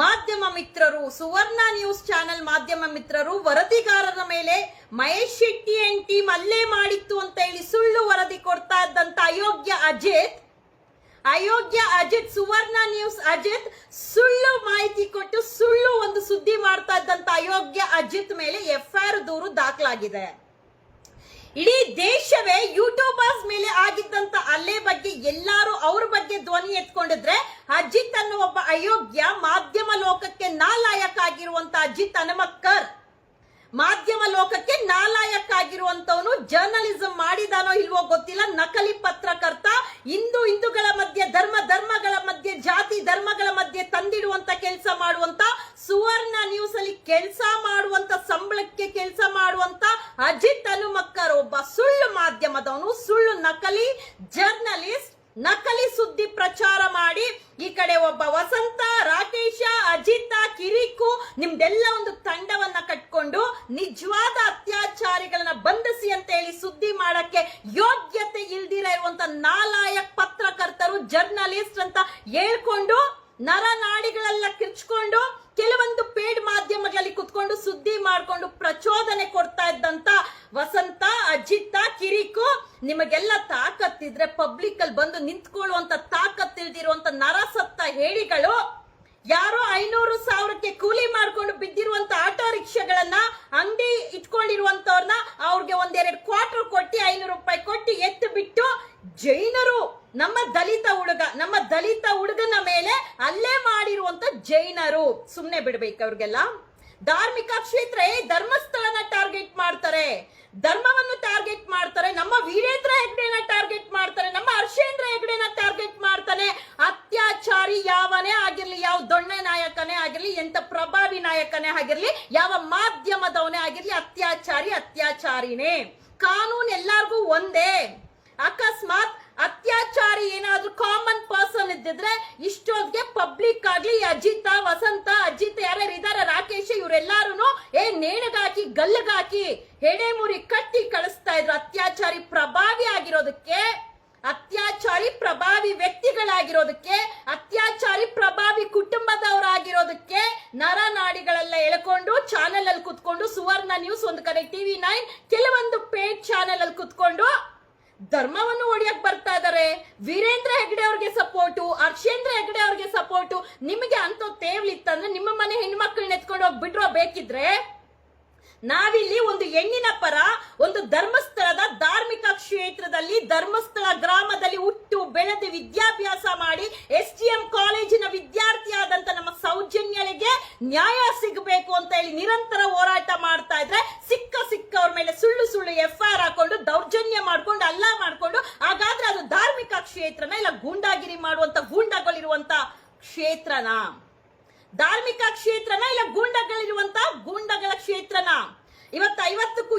ಮಾಧ್ಯಮ ಮಿತ್ರರು, ಸುವರ್ಣ news channel ಮಾಧ್ಯಮ ಮಿತ್ರರು, ವರದಿಗಾರರ ಮೇಲೆ ಮಹೇಶ್ ಶೆಟ್ಟಿ ಅಂಡ್ ಟೀಮ್ ಅಲ್ಲೇ ಮಾಡಿತ್ತು ಅಂತ ಹೇಳಿ ಸುಳ್ಳು ವರದಿ ಕೊಡ್ತಾ ಇದ್ದಂತ ಅಯೋಗ್ಯ ಅಜಿತ್ ಅಯೋಗ್ಯ ಅಜಿತ್, ಸುವರ್ಣ ನ್ಯೂಸ್ ಅಜಿತ್ ಸುಳ್ಳು ಮಾಹಿತಿ ಕೊಟ್ಟು ಸುಳ್ಳು ಒಂದು ಸುದ್ದಿ ಮಾಡ್ತಾ ಇದ್ದಂತ ಅಯೋಗ್ಯ ಅಜಿತ್ ಮೇಲೆ ಎಫ್ಐಆರ್ ದೂರು ದಾಖಲಾಗಿದೆ. ಇಡೀ ದೇಶವೇ ಯೂಟ್ಯೂಬರ್ಸ್ ಮೇಲೆ ಆಗಿದ್ದಂತ ಅಲ್ಲೇ ಬಗ್ಗೆ ಅವ್ರ ಬಗ್ಗೆ ಧ್ವನಿ ಎತ್ಕೊಂಡಿದ್ರೆ ಅಜಿತ್ ಅನ್ನೋ ಒಬ್ಬ ಅಯೋಗ್ಯ ಮಾಧ್ಯಮ ಲೋಕಕ್ಕೆ ನಾಲಾಯಕ ಆಗಿರುವಂತ ಅಜಿತ್ ಹನುಮಕ್ಕರ್. ಮಾಧ್ಯಮ ಲೋಕಕ್ಕೆ ನಾಲಾಯಕ ಆಗಿರುವಂತವನು ಜರ್ನಲಿಸಂ ಮಾಡಿದಾನೋ ಇಲ್ವೋ ಗೊತ್ತಿಲ್ಲ. ನಕಲಿ ಪತ್ರಕರ್ತ, ಹಿಂದೂ ಹಿಂದೂಗಳ ಮಧ್ಯೆ ಧರ್ಮ, ಧರ್ಮಗಳ ಮಧ್ಯೆ, ಜಾತಿ ಧರ್ಮಗಳ ಮಧ್ಯೆ ತಂದಿಡುವಂತ ಕೆಲಸ ಮಾಡುವಂತ, ಸುವರ್ಣ ನ್ಯೂಸ್ ಅಲ್ಲಿ ಕೆಲಸ ಮಾಡುವಂತ, ಸಂಬಳಕ್ಕೆ ಕೆಲಸ ಮಾಡುವಂತ ಅಜಿತ್ ಅನುಮಕ್ಕರ್ ಒಬ್ಬ ಸುಳ್ಳು ಮಾಧ್ಯಮದವನು, ಸುಳ್ಳು ನಕಲಿ ಜರ್ನಲಿಸ್ಟ್ ನಕಲಿ ಸುದ್ದಿ ಪ್ರಚಾರ ಮಾಡಿ ಈ ಕಡೆ ಒಬ್ಬ ವಸಂತ, ರಾಕೇಶ, ಅಜಿತ, ಕಿರಿಕು ನಿಮ್ದೆಲ್ಲ ಒಂದು ತಂಡವನ್ನ ಕಟ್ಕೊಂಡು ನಿಜವಾದ ಅತ್ಯಾಚಾರಿಗಳನ್ನ ಬಂಧಿಸಿ ಅಂತ ಹೇಳಿ ಸುದ್ದಿ ಮಾಡಕ್ಕೆ ಯೋಗ್ಯತೆ ಇಲ್ದಿರ ಇರುವಂತ ನಾಲಾಯಕ್ ಪತ್ರಕರ್ತರು, ಜರ್ನಲಿಸ್ಟ್ ಅಂತ ಹೇಳ್ಕೊಂಡು ನರನಾಡಿಗಳೆಲ್ಲ ಕಿರ್ಚ್ಕೊಂಡು ಕೆಲವೊಂದು ಪೇಡ್ ಮಾಧ್ಯಮಗಳಲ್ಲಿ ಕುತ್ಕೊಂಡು ಸುದ್ದಿ ಮಾಡಿಕೊಂಡು ಪ್ರಚೋದನೆ ಕೊಡ್ತಾ ಇದ್ದಂತ ವಸಂತ, ಅಜಿತ, ಕಿರಿಕು, ನಿಮಗೆಲ್ಲ ತಾಕತ್ತಿದ್ರೆ ಪಬ್ಲಿಕ್ ಅಲ್ಲಿ ಬಂದು ನಿಂತ್ಕೊಳ್ಳುವಂತ ತಾಕತ್ತಿಲ್ದಿರುವಂತ ನರಸತ್ತ ಹೇಳಿಗಳು, ಯಾರೋ ಐನೂರು ಸಾವಿರಕ್ಕೆ ಕೂಲಿ ಮಾಡ್ಕೊಂಡು ಬಿದ್ದಿರುವಂತ ಆಟೋ ರಿಕ್ಷಾಗಳನ್ನ ಅಂಗಡಿ ಇಟ್ಕೊಂಡಿರುವಂತವ್ರನ್ನ ಅವ್ರಿಗೆ ಒಂದೆರಡು ಕ್ವಾರ್ಟರ್ ಕೊಟ್ಟು ಐನೂರು ರೂಪಾಯಿ ಕೊಟ್ಟು ಎತ್ತು ಬಿಟ್ಟು ಜೈನರು, ನಮ್ಮ ದಲಿತ ಹುಡುಗ, ನಮ್ಮ ದಲಿತ ಹುಡುಗನ ಮೇಲೆ ಅಲ್ಲೇ ಮಾಡಿರುವಂತ ಜೈನರು. ಸುಮ್ನೆ ಬಿಡ್ಬೇಕು ಅವ್ರಿಗೆಲ್ಲ. ಧಾರ್ಮಿಕ ಕ್ಷೇತ್ರ ಧರ್ಮಸ್ಥಳನ ಟಾರ್ಗೆಟ್ ಮಾಡ್ತಾರೆ. ಧರ್ಮವನ್ನು ಟಾರ್ಗೆಟ್ ಮಾಡ್ತಾರೆ. ನಮ್ಮ ವೀರೇಂದ್ರ ಹೆಗ್ಡೆನ ಟಾರ್ಗೆಟ್ ಮಾಡ್ತಾರೆ. ನಮ್ಮ ಹರ್ಷೇಂದ್ರ ಹೆಗ್ಡೆನ ಟಾರ್ಗೆಟ್ ಮಾಡ್ತಾನೆ. ಅತ್ಯಾಚಾರಿ ಯಾವನೇ ಆಗಿರ್ಲಿ, ಯಾವ ದೊಣ್ಣೆ ನಾಯಕನೇ ಆಗಿರ್ಲಿ ಎಂತ ಪ್ರಭಾವಿ ನಾಯಕನೇ ಆಗಿರ್ಲಿ, ಯಾವ ಮಾಧ್ಯಮದವನೇ ಆಗಿರ್ಲಿ, ಅತ್ಯಾಚಾರಿ ಅತ್ಯಾಚಾರಿನೇ. ಕಾನೂನು ಎಲ್ಲಾರ್ಗೂ ಒಂದೇ. ಅಕಸ್ಮಾತ್ ಅತ್ಯಾಚಾರಿ ಏನಾದ್ರೂ ಕಾಮನ್ ಪರ್ಸನ್ ಇದ್ದಿದ್ರೆ ಇಷ್ಟೊತ್ತಿಗೆ ಪಬ್ಲಿಕ್ ಆಗ್ಲಿ, ಅಜಿತ, ವಸಂತ, ಅಜಿತ್ ಯಾರ್ಯಾರು ಇದಾರ, ರಾಕೇಶ್ ಇವರೆಲ್ಲಾರು ಏ, ನೇಣಗಾಕಿ, ಗಲ್ಲಗಾಕಿ ಹೆಣೆ ಮುರಿ ಕಟ್ಟಿ ಕಳಿಸ್ತಾ ಇದ್ರು. ಅತ್ಯಾಚಾರಿ ಪ್ರಭಾವಿ ಆಗಿರೋದಕ್ಕೆ, ಅತ್ಯಾಚಾರಿ ಪ್ರಭಾವಿ ವ್ಯಕ್ತಿಗಳಾಗಿರೋದಕ್ಕೆ, ಅತ್ಯಾಚಾರಿ ಪ್ರಭಾವಿ ಕುಟುಂಬದವರಾಗಿರೋದಕ್ಕೆ ನರನಾಡಿಗಳೆಲ್ಲ ಎಳ್ಕೊಂಡು ಚಾನೆಲ್ ಅಲ್ಲಿ ಕುತ್ಕೊಂಡು ಸುವರ್ಣ ನ್ಯೂಸ್ ಒಂದು ಕಡೆ ಟಿವಿ ನೈನ್ ಕೆಲವೊಂದು ಪೇಡ್ ಚಾನೆಲ್ ಅಲ್ಲಿ ಕುತ್ಕೊಂಡು ಧರ್ಮವನ್ನು ಒಡೆಯಕ್ ಬರ್ತಾ ಇದಾರೆ. ವೀರೇಂದ್ರ ಹೆಗ್ಡೆ ಅವ್ರಿಗೆ ಸಪೋರ್ಟು ಹರ್ಷೇಂದ್ರ ಹೆಗ್ಡೆ ಅವ್ರಿಗೆ ಸಪೋರ್ಟು ನಿಮಗೆ ಅಂತ ತೇವ್ಲಿತ್ತಂದ್ರೆ ನಿಮ್ಮ ಮನೆ ಹೆಣ್ಮಕ್ಳನ್ನ ಎತ್ಕೊಂಡು ಹೋಗಿ ಬಿಡ್ರೋ ಬೇಕಿದ್ರೆ, ನಾವಿಲ್ಲಿ ಒಂದು ಹೆಣ್ಣಿನ ಪರ, ಒಂದು ಧರ್ಮಸ್ಥಳದ ಧಾರ್ಮಿಕ ಕ್ಷೇತ್ರದಲ್ಲಿ, ಧರ್ಮಸ್ಥಳ ಗ್ರಾಮದಲ್ಲಿ ಹುಟ್ಟು ಬೆಳೆದು ವಿದ್ಯಾಭ್ಯಾಸ ಮಾಡಿ, ಎಸ್ ಡಿ ಎಂ ಕಾಲೇಜಿನ ವಿದ್ಯಾರ್ಥಿಯಾದಂತ ನಮ್ಮ ಸೌಜನ್ಯಳಿಗೆ ನ್ಯಾಯ ಸಿಗಬೇಕು ಅಂತ ಹೇಳಿ ನಿರಂತರ ಹೋರಾಟ ಮಾಡ್ತಾ ಇದ್ರೆ, ಸಿಕ್ಕ ಸಿಕ್ಕವ್ರ ಮೇಲೆ ಸುಳ್ಳು ಸುಳ್ಳು ಎಫ್ ಆರ್ ಹಾಕೊಂಡು ದೌರ್ಜನ್ಯ ಮಾಡ್ಕೊಂಡು ಅಲ್ಲ ಮಾಡ್ಕೊಂಡು ಹಾಗಾದ್ರೆ ಅದು ಧಾರ್ಮಿಕ ಕ್ಷೇತ್ರನ ಇಲ್ಲ ಗೂಂಡಾಗಿರಿ ಮಾಡುವಂತ ಗೂಂಡಗಳಿರುವಂತ ಕ್ಷೇತ್ರನ. ಧಾರ್ಮಿಕ ಕ್ಷೇತ್ರನ ಇಲ್ಲ ಗೂಂಡಗಳಿರುವಂತ ಗೂಂಡಗಳ ಕ್ಷೇತ್ರನ. ಇವತ್ತು ಐವತ್ತಕ್ಕೂ